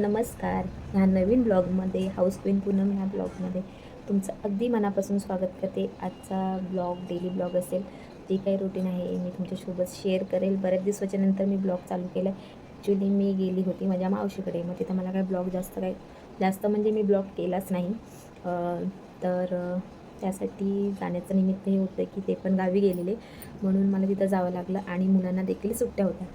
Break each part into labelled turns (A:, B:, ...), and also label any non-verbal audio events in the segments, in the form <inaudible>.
A: नमस्कार. ह्या नवीन ब्लॉगमध्ये हाऊस क्वीन पूनम ह्या ब्लॉगमध्ये तुमचं अगदी मनापासून स्वागत करते. आजचा ब्लॉग डेली ब्लॉग असेल जे काही रुटीन आहे मी तुमच्यासोबत शेअर करेल. बऱ्याच दिवसाच्या नंतर मी ब्लॉग चालू केला ॲक्च्युली मी गेली होती माझ्या मावशीकडे. मग तिथं मला काय ब्लॉग जास्त काय जास्त म्हणजे मी ब्लॉग केलाच नाही. तर त्यासाठी जाण्याचं निमित्त हे होतं की ते पण गावी गेलेले. म्हणून मला तिथं जावं लागलं आणि मुलांना देखील सुट्ट्या होत्या.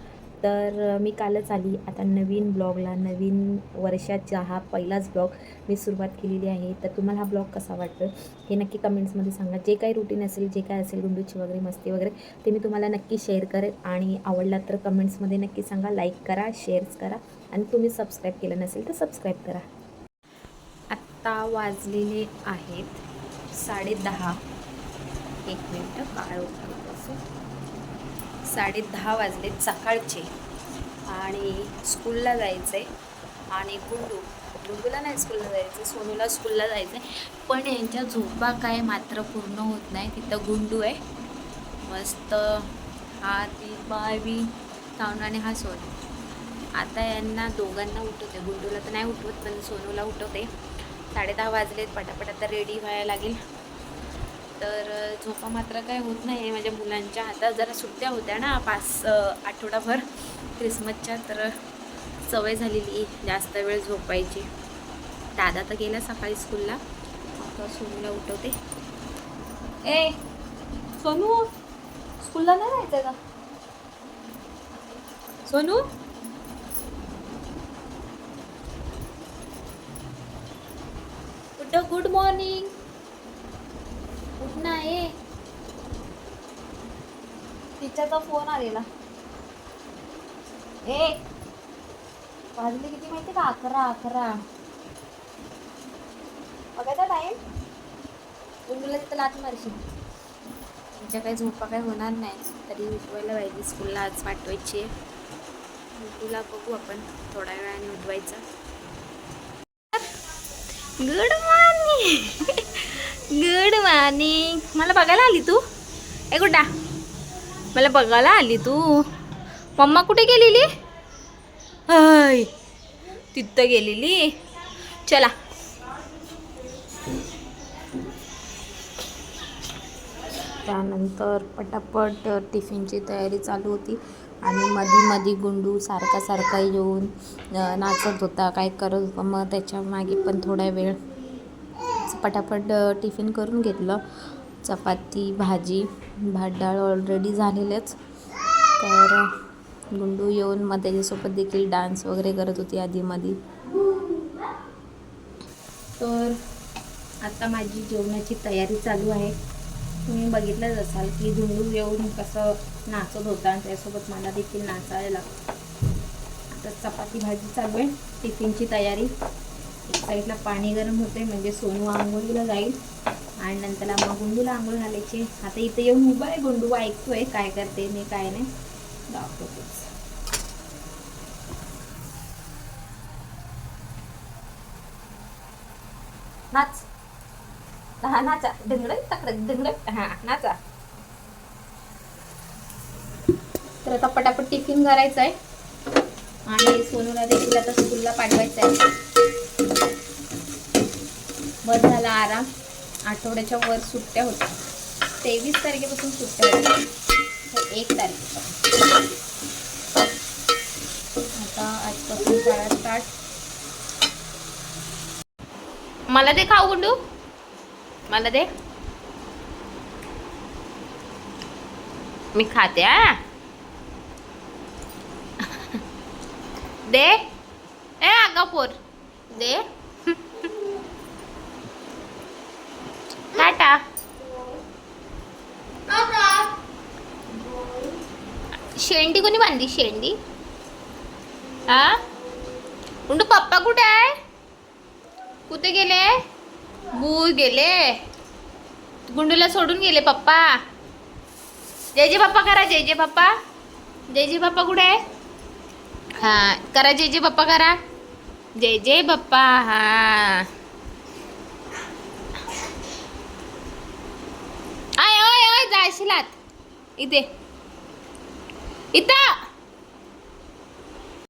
A: तर मी कालच आली. आता नवीन ब्लॉगला नवीन वर्षाचा हा पहिलाच ब्लॉग मी सुरुवात केलेली आहे. तर तुम्हाला हा ब्लॉग कसा वाटतो हे नक्की कमेंट्समध्ये सांगा. जे काही रुटीन असेल जे काय असेल गुंडूची वगैरे मस्ती वगैरे ते मी तुम्हाला नक्की शेअर करेल आणि आवडला तर कमेंट्समध्ये नक्की सांगा. लाईक करा शेअर्स करा. आणि तुम्ही सबस्क्राईब केलं नसेल तर सबस्क्राईब करा. आत्ता वाजलेले आहेत साडे दहा. एक मिनटं काळ साडे दहा वाजलेत सकाळचे. आणि स्कूलला जायचं आहे आणि गुंडू गुंडूला नाही स्कूलला जायचं सोनूला स्कूलला जायचं आहे पण यांच्या झोपा काय मात्र पूर्ण होत नाही. तिथं गुंडू आहे. मस्त हा ती बावी ताऊन आणि हा सोनू. आता यांना दोघांना उठवते. गुंडूला तर नाही उठवत पण सोनूला उठवते. साडे दहा वाजलेत. पटापट आता रेडी व्हायला लागेल. तर झोपा मात्र काय होत नाही माझ्या मुलांच्या हातात जरा सुट्ट्या होत्या ना पाच आठवडाभर क्रिसमसच्या तर सवय झालेली जास्त वेळ झोपायची. दादा तर गेला सकाळी स्कूलला. आता सोनूला उठवते. ए सोनू स्कूलला नाही जायचं का? सोनू? कुठं गुड मॉर्निंग. नाही तिच्याचा फोन आलेला. ए वाजले किती माहिती का? अकरा अकरा. बघायचा टाईम गुंडूला तिथं लात मारशील. तिच्या काही झोपा काही होणार नाही. तरी उठवायला पाहिजे. स्कूलला आज पाठवायची आहे. तुला बघू आपण. थोड्या वेळाने उठवायचं. Good morning. आणि मला बघायला आली तू? ए गुड्डा. मला बघायला आली तू. मम्मा कुठे गेलेली? हाय तिथं गेलेली. चला. त्यानंतर पटापट टिफिनची तयारी चालू होती आणि मधी मधी गुंडू सारखा सारखा येऊन नाचत होता काय करत होता. मग त्याच्यामागे पण थोडा वेळ पटापट टिफिन करून घेतलं. चपाती भाजी भात डाळ ऑलरेडी झालेलेच. तर गुंडू येऊन मग त्याच्यासोबत देखील डान्स वगैरे करत होती आधीमध्ये तर आता माझी जेवणाची तयारी चालू आहे. तुम्ही बघितलंच असाल की गुंडू येऊन कसं नाचत होता आणि त्यासोबत मला देखील नाचायला आता चपाती भाजी चालू आहे. टिफिनची तयारी. एक साईडला पाणी गरम होते म्हणजे सोनू आंघोळीला जाईल. आणि नंतर मग गुंडूला आंघोळ घालायची आता इथे येऊन उभा आहे गुंडू ऐकतोय काय करते मी काय नाही. दाखवतो. नाच. हा नाचा. ढंगडक तकडक ढंगडक हा नाचा. तर आता पटापट टिफिन करायचं आहे आणि सोनूला देखील आता स्कूलला पाठवायचं आहे बस झाला आराम. आठवड्याच्या वर सुट्ट्या होत्या. तेवीस तारखेपासून सुट्ट्या होत्या. तर एक तारखेपासून. आता आजपासून शाळा स्टार्ट मला दे खाऊ गुंडू. मला दे. मी खाते हा. <laughs> दे. ए आगापूर. दे. टाटा शेंडी कोणी बांधली? शेंडी? हा? गुंडू पप्पा कुठे आहे? कुठे गेले? बूर गेले. गुंडूला सोडून गेले पप्पा. जय जय पप्पा करा जय जय पप्पा. जय जय पप्पा कुठे आहे? हा करा जय जय पप्पा करा. जय जय पप्पा हा. silat. Ite. Ito!